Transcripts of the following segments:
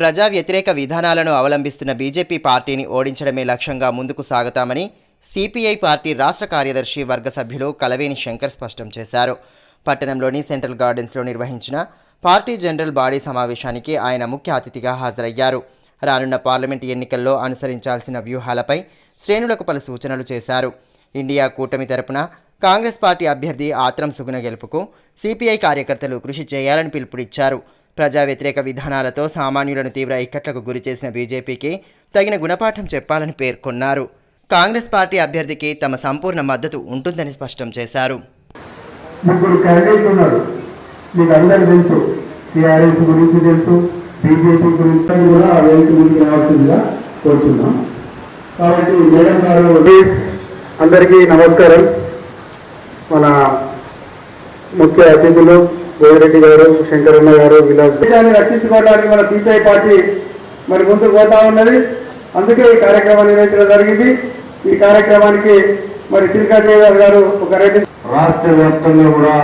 ప్రజా వ్యతిరేక విధానాలను అవలంబిస్తున్న బీజేపీ పార్టీని ఓడించడమే లక్ష్యంగా ముందుకు సాగుతామని సిపిఐ పార్టీ రాష్ట్ర కార్యదర్శి వర్గ సభ్యులు కలవేని శంకర్ స్పష్టం చేశారు. పట్టణంలోని సెంట్రల్ గార్డెన్స్లో నిర్వహించిన పార్టీ జనరల్ బాడీ సమావేశానికి ఆయన ముఖ్య అతిథిగా హాజరయ్యారు. రానున్న పార్లమెంట్ ఎన్నికల్లో అనుసరించాల్సిన వ్యూహాలపై శ్రేణులకు పలు సూచనలు చేశారు. ఇండియా కూటమి తరపున కాంగ్రెస్ పార్టీ అభ్యర్థి ఆత్రం సుగుణ గెలుపుకు సిపిఐ కార్యకర్తలు కృషి చేయాలని పిలుపునిచ్చారు. ప్రజా వ్యతిరేక విధానాలతో సామాన్యులను తీవ్ర ఇక్కట్లకు గురిచేసిన బీజేపీకి తగిన గుణపాఠం చెప్పాలని పేర్కొన్నారు. కాంగ్రెస్ పార్టీ అభ్యర్థికి తమ సంపూర్ణ మద్దతు ఉంటుందని స్పష్టం చేశారు. ముగ్గురు క్యాండిడేట్ ఉన్నారు. మీకు అందరు తెలుసు. టీఆర్ఎస్ గురించి తెలుసు. బీజేపీ గురించి కూడా ఆ వేదిక గురించి రావాల్సిందిగా కోరుతున్నాం. కాబట్టి మేడం గారు అందరికీ నమస్కారం. మన ముఖ్య అతిథులు గోవిరెడ్డి గారు శంకరన్న గారు వీళ్ళ దేశాన్ని రక్షించుకోవడానికి మన సిపిఐ పార్టీ మరి ముందుకు పోతా ఉన్నది. అందుకే ఈ కార్యక్రమాన్ని నిర్వహించడం జరిగింది. ఈ కార్యక్రమానికి మరి జయరాజ్ గారు ఒక రెండు రాష్ట్ర వ్యాప్తంగా కూడా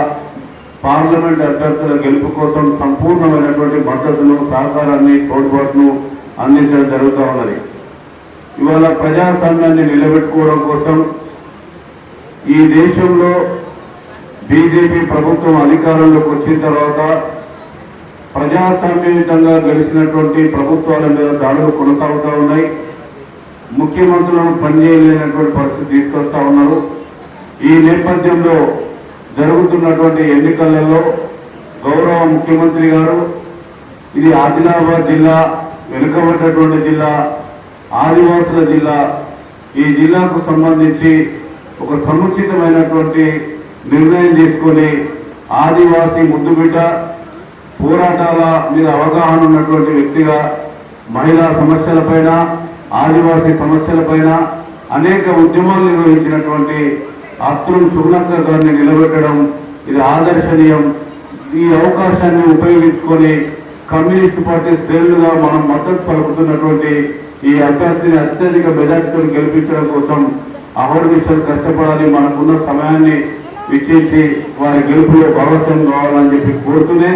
పార్లమెంట్ అభ్యర్థుల గెలుపు కోసం సంపూర్ణమైనటువంటి మద్దతును సహకారాన్ని తోడ్పాటును అందించడం జరుగుతూ ఉన్నది. ఇవాళ ప్రజాస్వామ్యాన్ని నిలబెట్టుకోవడం కోసం ఈ దేశంలో బీజేపీ ప్రభుత్వం అధికారంలోకి వచ్చిన తర్వాత ప్రజాస్వామ్యయుతంగా గెలిచినటువంటి ప్రభుత్వాల మీద దాడులు కొనసాగుతూ ఉన్నాయి. ముఖ్యమంత్రులను పనిచేయలేనటువంటి పరిస్థితి తీసుకొస్తా ఉన్నారు. ఈ నేపథ్యంలో జరుగుతున్నటువంటి ఎన్నికలలో గౌరవ ముఖ్యమంత్రి గారు ఇది ఆదిలాబాద్ జిల్లా వెనుకబడ్డటువంటి జిల్లా ఆదివాసుల జిల్లా ఈ జిల్లాకు సంబంధించి ఒక సముచితమైనటువంటి నిర్ణయం తీసుకొని ఆదివాసీ ముద్దుబిడ్డ పోరాటాల మీద అవగాహన ఉన్నటువంటి వ్యక్తిగా మహిళా సమస్యలపైన ఆదివాసీ సమస్యలపైన అనేక ఉద్యమాలు నిర్వహించినటువంటి అత్రం సుగుణక్క గారిని నిలబెట్టడం ఇది ఆదర్శనీయం. ఈ అవకాశాన్ని ఉపయోగించుకొని కమ్యూనిస్ట్ పార్టీ శ్రేణులుగా మనం మద్దతు పలుకుతున్నటువంటి ఈ అభ్యర్థిని అత్యధిక మెజార్టీతో గెలిపించడం కోసం అహోనిశలు కష్టపడాలి మనకున్న సమయాన్ని ఇచ్చేసి వారి గెలుపులో భాగస్వామ్యం కావాలని చెప్పి కోరుతూనే